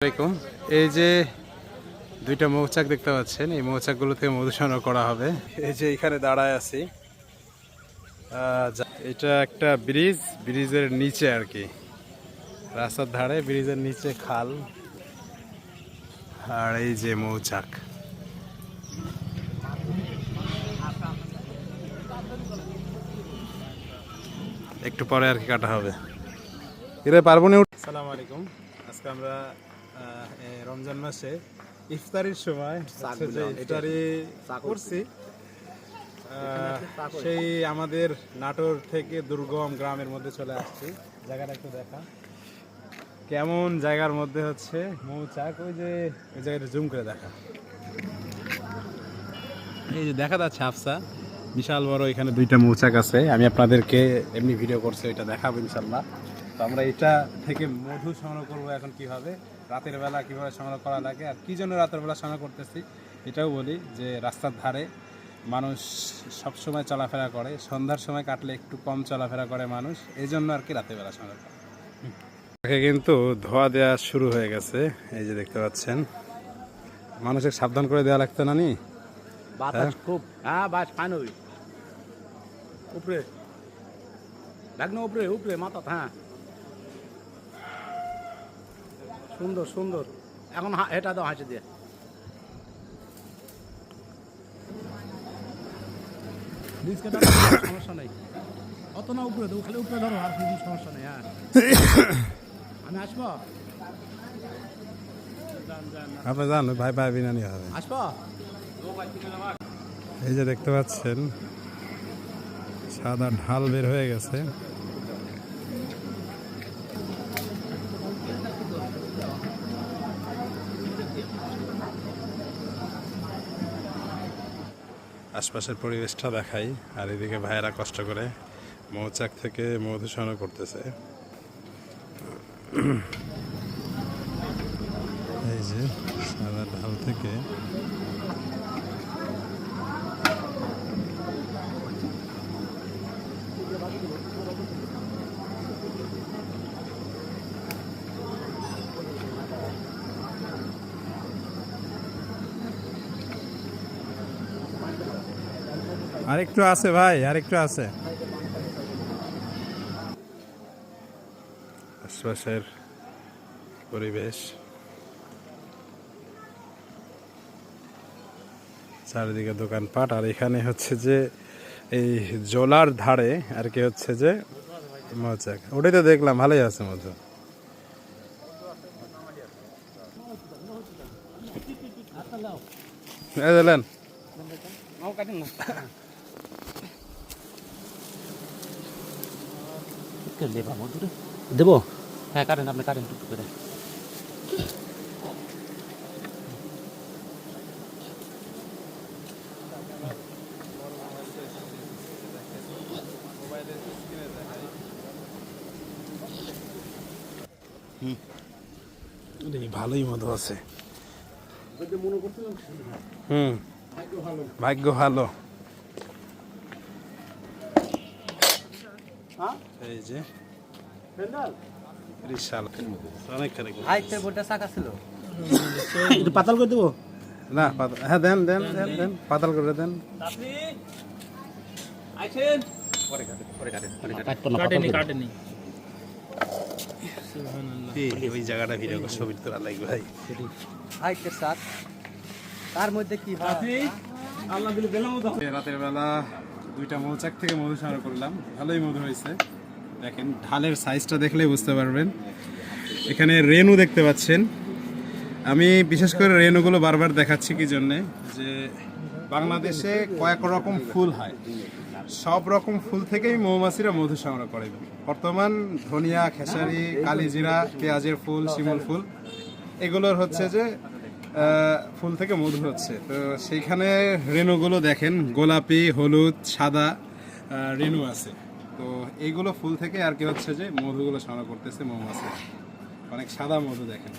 আসসালামাইকুম এই যে দুইটা মৌচাক দেখতে পাচ্ছেন, এই মৌচাকগুলো থেকে মধু সংগ্রহ করা হবে। এই যে এখানে দাঁড়ায় আছি। এটা একটা ব্রিজ, ব্রিজের নিচে আর কি। রাস্তার ধারে ব্রিজের নিচে খাল আর এই যে মৌচাক। একটু পরে আর কি কাটা হবে। এরা পারব না আসসালামু আলাইকুম। আজকে আমরা রমজান মাসে ইফতারির সময় ইফতারি করছি। সেই আমাদের নাটোর থেকে দুর্গম গ্রামের মধ্যে চলে আসছি। জায়গাটা একটু দেখা কেমন জায়গার মধ্যে হচ্ছে মৌচাক? ওই যে ওই জায়গাটা জুম করে দেখা এই যে দেখা যাচ্ছে আফসা বিশাল বড় এখানে দুইটা মৌচাক আছে। আমি আপনাদেরকে এমনি ভিডিও করছি এটা দেখাবো ইনশাল্লাহ। তো আমরা এটা থেকে মধু সংগ্রহ করব এখন কীভাবে? রাতের বেলা কীভাবে সংগ্রহ করা লাগে আর কী জন্য রাতের বেলা সংগ্রহ করতেছি এটাও বলি যে রাস্তার ধারে মানুষ সব সময় চলাফেরা করে সন্ধ্যার সময় কাটলে একটু কম চলাফেরা করে মানুষ এই জন্য আর কি রাতের বেলা সংগ্রহ করে। তাকে কিন্তু ধোয়া দেওয়া শুরু হয়ে গেছে এই যে দেখতে পাচ্ছেন। মানুষকে সাবধান করে দেওয়া লাগতো না নি? বাতাস খুব। হ্যাঁ বাস ফাইন হবি উপরে। লাগনা উপরে উপরে মাথা হ্যাঁ। সুন্দর সুন্দর। এখন এটা দাও হাসি দিয়ে। সমস্যা নেই। অত না উপরে দেবো খালি উপরে ধরো আর কোনো সমস্যা নেই হ্যাঁ। আমি আসব? আপনি জান ভাই ভাই বিনানি হবে। আসব? এই যে দেখতে পাচ্ছেন সাদা ঢাল বের হয়ে গেছে। আশপাশের পরিবেশটা দেখাই, আর এদিকে ভাইয়েরা কষ্ট করে মৌচাক থেকে মধু করতেছে। এই যে সাদা ঢাল থেকে আরেকটু আছে ভাই আরেকটু আছে। আশপাশের পরিবেশ। চারিদিকে দোকানপাট আর এখানে হচ্ছে যে এই জলার ধারে আর কি হচ্ছে যে মজা ওটাই তো দেখলাম ভালোই আছে মধু এই দিলেন দেবো হ্যাঁ কাটেন আপনি কাটেন টুকটুক করে ভালোই মধু আছে। হুম। ভাগ্য ভালো। এই যে। বিশাল। অনেক খারাপ আইতে বোর্ডটা চাকা ছিল। একটু পাতাল করে দেবো? না হ্যাঁ দেন দেন দেন দেন পাতাল করে দেন। কাটতো না পাতাল করে। এই, ওই জায়গাটা ভিডিও ছবি তোলা লাগবে ভাই। আইতে শাক তার মধ্যে কি হয়? রাতের বেলা দুইটা মৌচাক থেকে মধু সংগ্রহ করলাম। ভালোই মধু হয়েছে। দেখেন, ঢালের সাইজটা দেখলেই বুঝতে পারবেন। এখানে রেনু দেখতে পাচ্ছেন। আমি বিশেষ করে রেনুগুলো বারবার দেখাচ্ছি কি জন্যে? যে বাংলাদেশে কয়েক রকম ফুল হয়। সব রকম ফুল থেকেই মৌমাছিরা মধু সংগ্রহ করে। বর্তমান ধনিয়া, খেসারি, কালিজিরা, পেঁয়াজের ফুল, শিমুল ফুল। এগুলোর হচ্ছে যে ফুল থেকে মধু হচ্ছে। তো সেইখানে রেণুগুলো দেখেন, গোলাপি, হলুদ, সাদা রেণু আছে। তো এইগুলো ফুল থেকে আর কি হচ্ছে যে মধুগুলো সংগ্রহ করতেছে মৌমাছি অনেক সাদা মধু দেখেন।